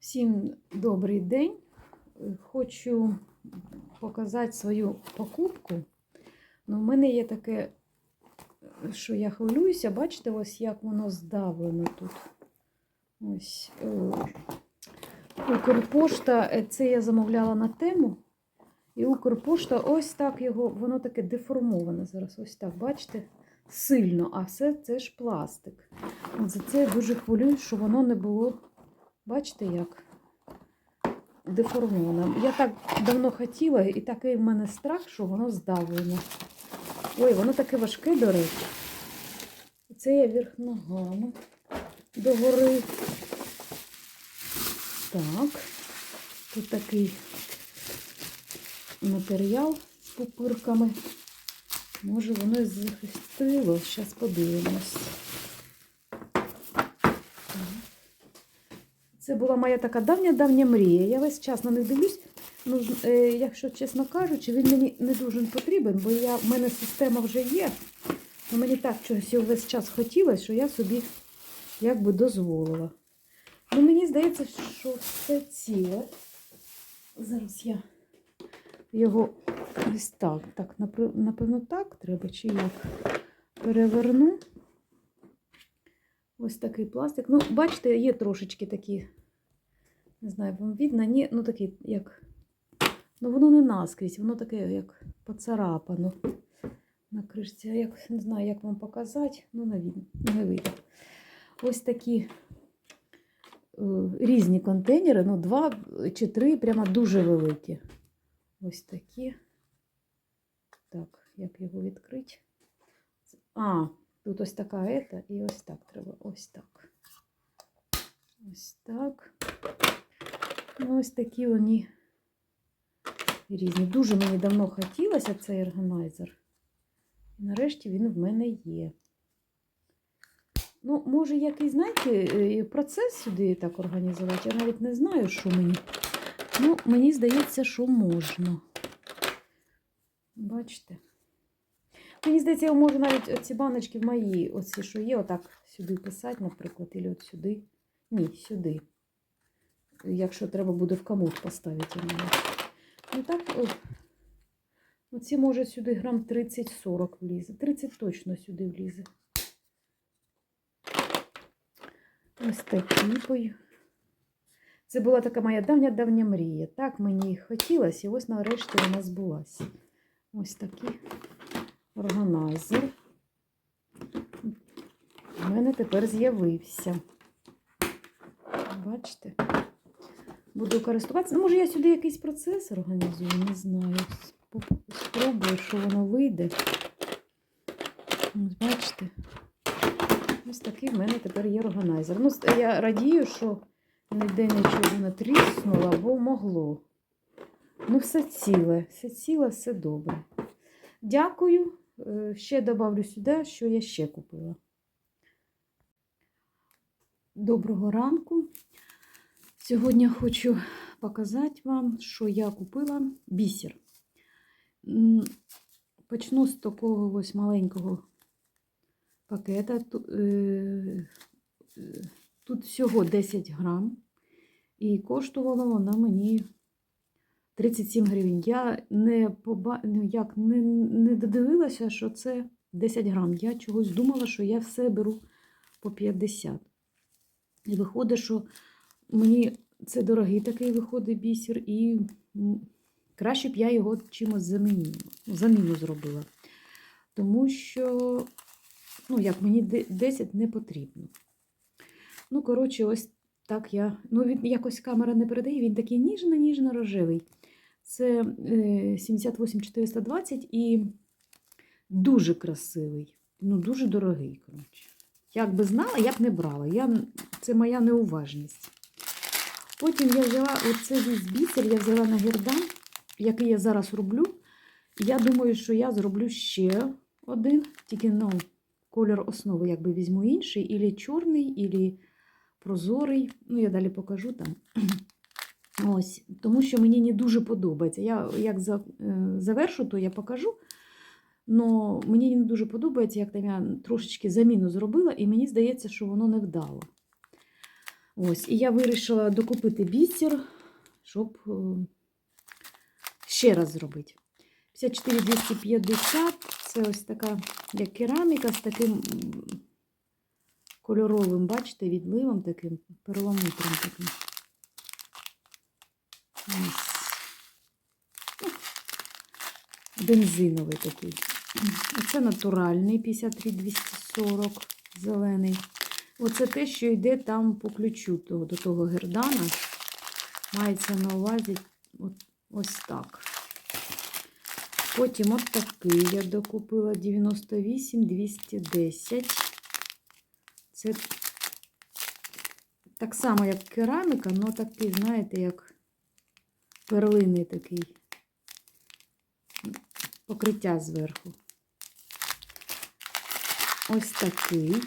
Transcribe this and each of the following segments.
Всім добрий день. Хочу показати свою покупку. Ну, в мене є таке, що я хвилююся. Бачите, ось як воно здавлено тут. Ось. е, Укрпошта, е, це я замовляла на тему. І Укрпошта ось так його, воно таке деформоване зараз. Ось так, бачите? Сильно, а все це ж пластик. От за це я дуже хвилююсь, що воно не було. Бачите, як деформовано. Я так давно хотіла, і такий в мене страх, що воно здавлено. Ой, воно таке важке, до речі. Це я вверх ногами догори. Так, тут такий матеріал з пупирками. Може, воно і захистило. Зараз подивимось. Була моя така давня-давня мрія. Я весь час на них дивлюсь. Ну, е, якщо чесно кажучи, він мені не дуже потрібен, бо я, в мене система вже є. Ну, мені так чогось весь час хотілося, що я собі якби дозволила. Ну, мені здається, що все ціле. Зараз я його ось так. Так, напевно, так треба, чи як переверну. Ось такий пластик. Ну, бачите, є трошечки такі, не знаю, вам видно, ні, ну такі, як. Ну, воно не наскрізь, воно таке, як поцарапано на кришці. А як не знаю, як вам показати, ну, не видно. Не видно. Ось такі е, різні контейнери, ну, два чи три, прямо дуже великі. Ось такі. Так, як його відкрити? А, Тут ось така ета, і ось так треба. Ось так. Ось так. Ну, ось такі вони різні. Дуже мені давно хотілося цей органайзер. І нарешті він в мене є. Ну, може, який, знаєте, е, процес сюди так організувати. Я навіть не знаю, що мені. Ну, мені здається, що можна. Бачите? Мені здається, я можу навіть ці баночки в мої, оці, що є, отак сюди писати, наприклад, або от сюди. Ні, сюди. Якщо треба буде в комод поставити. Ну так, оці може сюди грам 30-40 влізе. 30 точно сюди влізе. Ось такі. Це була така моя давня-давня мрія. Так мені хотілося, і ось нарешті вона збулася. Ось такі органайзер. У мене тепер з'явився. Бачите? Буду користуватися. Ну, може, я сюди якийсь процес організую, не знаю. Спробую, що воно вийде. Ось бачите? Ось такий в мене тепер є органайзер. Ну, я радію, що ніде нічого не тріснуло, бо могло. Ну, все ціле, все ціле, все добре. Дякую. Е, Ще добавлю сюди, що я ще купила. Доброго ранку. Сьогодні хочу показати вам, що я купила бісер. Почну з такого ось маленького пакета. Е, е, Тут всього 10 грам. І коштувало воно мені 37 гривень. Я не поба... ну, як, не, не додивилася, що це 10 грам. Я чогось думала, що я все беру по 50. І виходить, що мені це дорогий такий виходить бісер, і краще б я його чимось замінила, заміну зробила. Тому що, ну, як мені 10 не потрібно. Ну, коротше, ось так я. Ну, він якось камера не передає, він такий ніжно-ніжно рожевий. Це е, 78420 і дуже красивий, ну дуже дорогий. коротше. Як би знала, я б не брала. Я, це моя неуважність. Потім я взяла оцей бісер, я взяла на гердан, який я зараз роблю. Я думаю, що я зроблю ще один, тільки ну, кольор основи якби візьму інший, ілі чорний, ілі прозорий. Ну, я далі покажу там. Ось, тому що мені не дуже подобається. Я як е, завершу, то я покажу. Но мені не дуже подобається, як там я трошечки заміну зробила, і мені здається, що воно не вдало. Ось, і я вирішила докупити бісер, щоб е, ще раз зробити. 54 250 це ось така як кераміка з таким кольоровим, бачите, відливом таким, перламутром таким. Ось. Ну, Бензиновий такий. Оце натуральний 53 240 зелений. Оце те, що йде там по ключу того, до того гердана. Мається на увазі от, ось так. Потім от такий я докупила 98 210. Це так само, як кераміка, але такий, знаєте, як перлиний такий покриття зверху. Ось такий.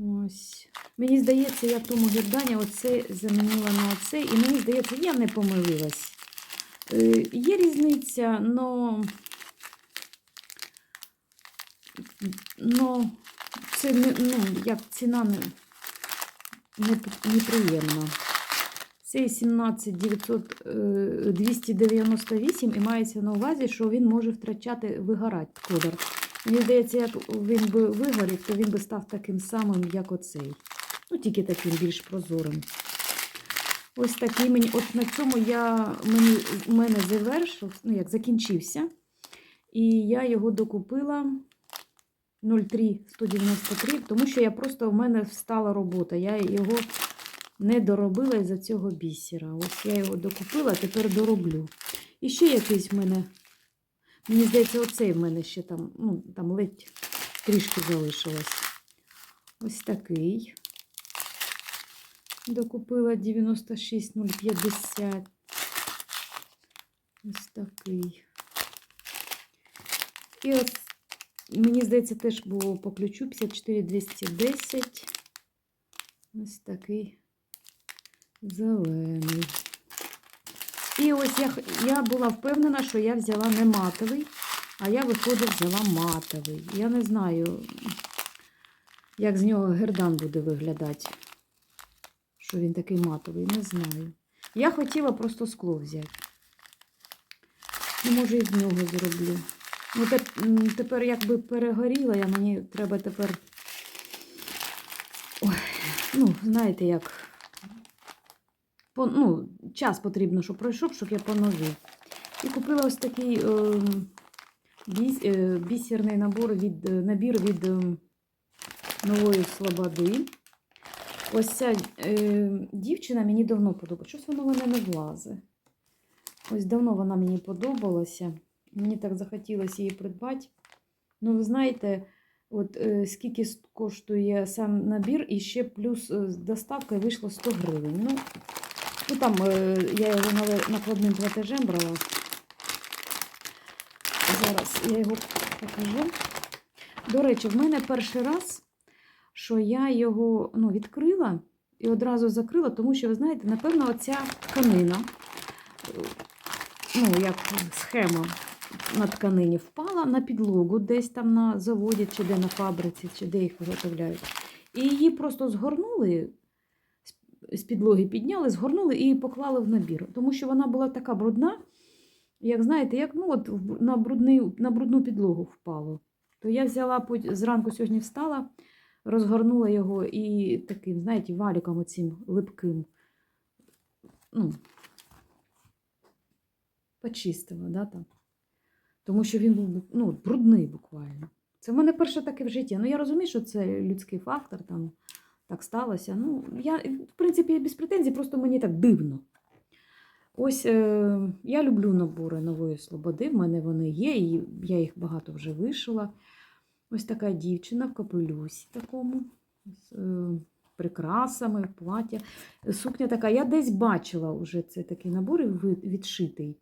Ось. Мені здається, я в тому гердані оце замінила на оцей, і мені здається, я не помилилась. Е, є різниця, но, но це не, ну, як ціна не, не, неприємна. Цей 17 900, е, 298 і мається на увазі, що він може втрачати, вигорати колір. Мені здається, як він би вигорів, то він би став таким самим, як оцей. Ну, тільки таким більш прозорим. Ось такий мені. От на цьому я, мені, у мене завершив, ну як закінчився. І я його докупила 03193, тому що я просто в мене встала робота. Я його не доробила із-за цього бісера. Ось я його докупила, тепер дороблю. І ще якийсь в мене. Мені здається, оцей в мене ще там, ну, там ледь трішки залишилось. Ось такий. Докупила 96050. Ось такий. І ось, мені здається, теж було по ключу 54210. Ось такий зелений. І ось я, я була впевнена, що я взяла не матовий, а я, виходить, взяла матовий. Я не знаю, як з нього гердан буде виглядати. Що він такий матовий, не знаю. Я хотіла просто скло взяти. Ну, може, і з нього зроблю. Ну, тепер якби перегоріла, я мені треба тепер. Ой, ну, знаєте, як. По, ну, час потрібно, щоб пройшов, щоб я поновив. І купила ось такий е, біс, е, бісерний набор від, е, набір від е, нової слободи. Ось ця е, дівчина мені давно подобається. Щось воно в мене не влазить. Ось давно вона мені подобалася. Мені так захотілося її придбати. Ну, ви знаєте, от е, скільки коштує сам набір, і ще плюс е, з доставкою вийшло 100 гривень. Ну, ну там е, я його накладним платежем брала. Зараз я його покажу. До речі, в мене перший раз, що я його ну, відкрила і одразу закрила, тому що, ви знаєте, напевно, оця тканина, ну, як схема на тканині впала на підлогу, десь там на заводі, чи де на фабриці, чи де їх виготовляють. І її просто згорнули, з- підлоги підняли, згорнули і поклали в набір. Тому що вона була така брудна, як знаєте, як ну, от на, брудний, на брудну підлогу впало. То я взяла зранку сьогодні встала, розгорнула його і таким, знаєте, валіком оцим липким. Ну, почистила, да, там. Тому що він був ну, брудний буквально. Це в мене перше таке в житті. Ну, я розумію, що це людський фактор, там так сталося. Ну, я, в принципі, без претензій, просто мені так дивно. Ось е, я люблю набори нової слободи, в мене вони є, і я їх багато вже вишила. Ось така дівчина в капелюсі такому, з е, прикрасами, плаття. Сукня така. Я десь бачила вже цей такий набор відшитий.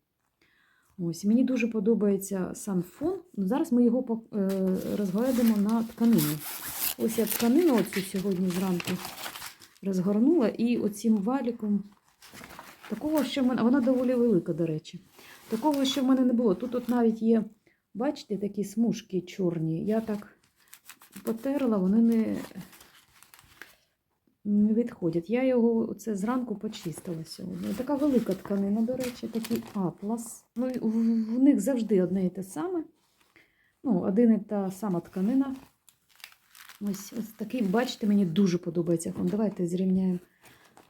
Ось, мені дуже подобається сам фон. Ну, Зараз ми його е, розглядимо на тканину. Ось я тканину оцю сьогодні зранку розгорнула і оцим валіком. Такого, що в мене, вона доволі велика, до речі. Такого, що в мене не було. Тут от навіть є, бачите, такі смужки чорні. Я так потерла, вони не, не відходять. Я його це зранку почистила сьогодні. Така велика тканина, до речі, такий атлас. Ну, в них завжди одне і те саме. Ну, один і та сама тканина. Ось, ось такий, бачите, мені дуже подобається. Вон, Давайте зрівняємо,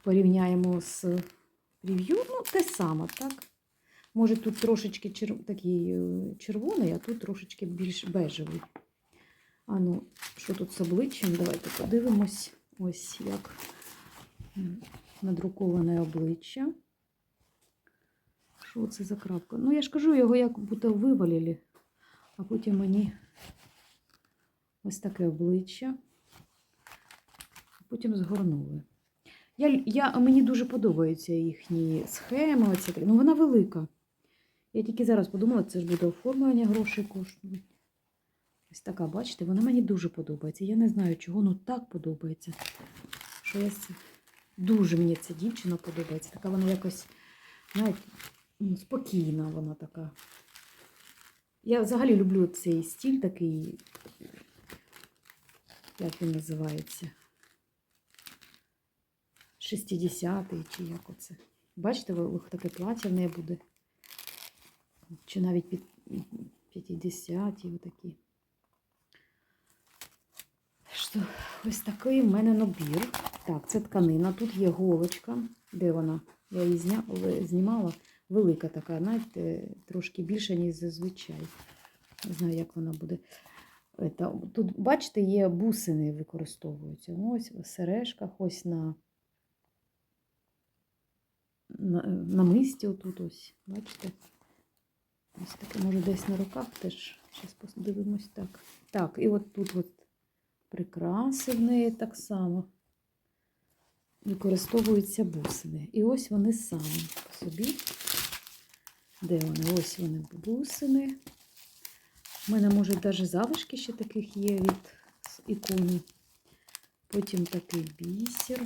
порівняємо з прев'ю. Ну, те саме, так? Може, тут трошечки чер... такий е, червоний, а тут трошечки більш бежевий. А ну, що тут з обличчям? Давайте подивимось. Ось як надруковане обличчя. Що це за крапка? Ну, я ж кажу, його як будто вивалили, а потім мені ось таке обличчя. Потім згорнули. Я, я, мені дуже подобаються їхні схеми. Оці. Ну, вона велика. Я тільки зараз подумала, це ж буде оформлення грошей коштувати. Ось така, бачите, вона мені дуже подобається. Я не знаю, чого, ну так подобається. Що я дуже мені ця дівчина подобається. Така вона якось, знаєте, спокійна вона така. Я взагалі люблю цей стиль такий, як він називається? 60-й чи як оце. Бачите, таке плаття в неї буде. Чи навіть під 50-ті отакі. Що, ось такий в мене набір. Так, це тканина. Тут є голочка. Де вона? Я її зня... знімала. Велика така, знаєте, трошки більша, ніж зазвичай. Не знаю, як вона буде. Тут, бачите, є бусини використовуються. Ну, Ось в сережках, ось на, на, на мисті отут ось. Бачите? Ось таке, може, десь на руках теж. Зараз подивимось так. Так, і от тут от прикраси в неї так само. Використовуються бусини. І ось вони самі по собі. Де вони? Ось вони бусини. У мене, може, навіть залишки ще таких є від ікони. Потім такий бісер.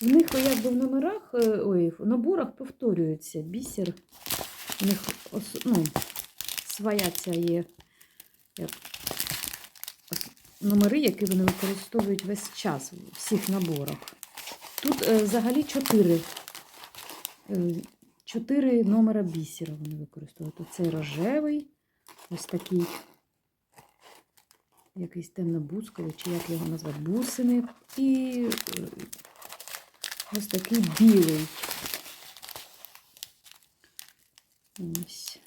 В них якби в номерах, е, ой, в наборах повторюється бісер. У них ну, своя ця є як, номери, які вони використовують весь час у всіх наборах. Тут е, взагалі чотири. е, Чотири номера бісера вони використовують. Оцей рожевий, ось такий якийсь темно-бусковий, чи як його назвати, бусини. І е, ось такий білий. Ось.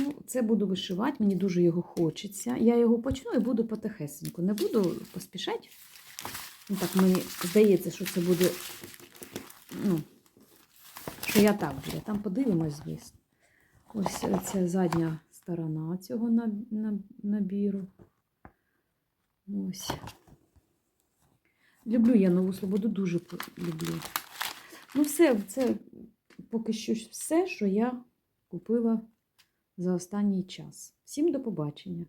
Ну, це буду вишивати, мені дуже його хочеться. Я його почну і буду потихесеньку. Не буду поспішати. Ну, так мені здається, що це буде. Ну, що я так буде. Там подивимось, звісно. Ось ця задня сторона цього на- на- набіру. Ось. Люблю я нову свободу, дуже люблю. Ну, все, це поки що все, що я купила за останній час. Всім до побачення!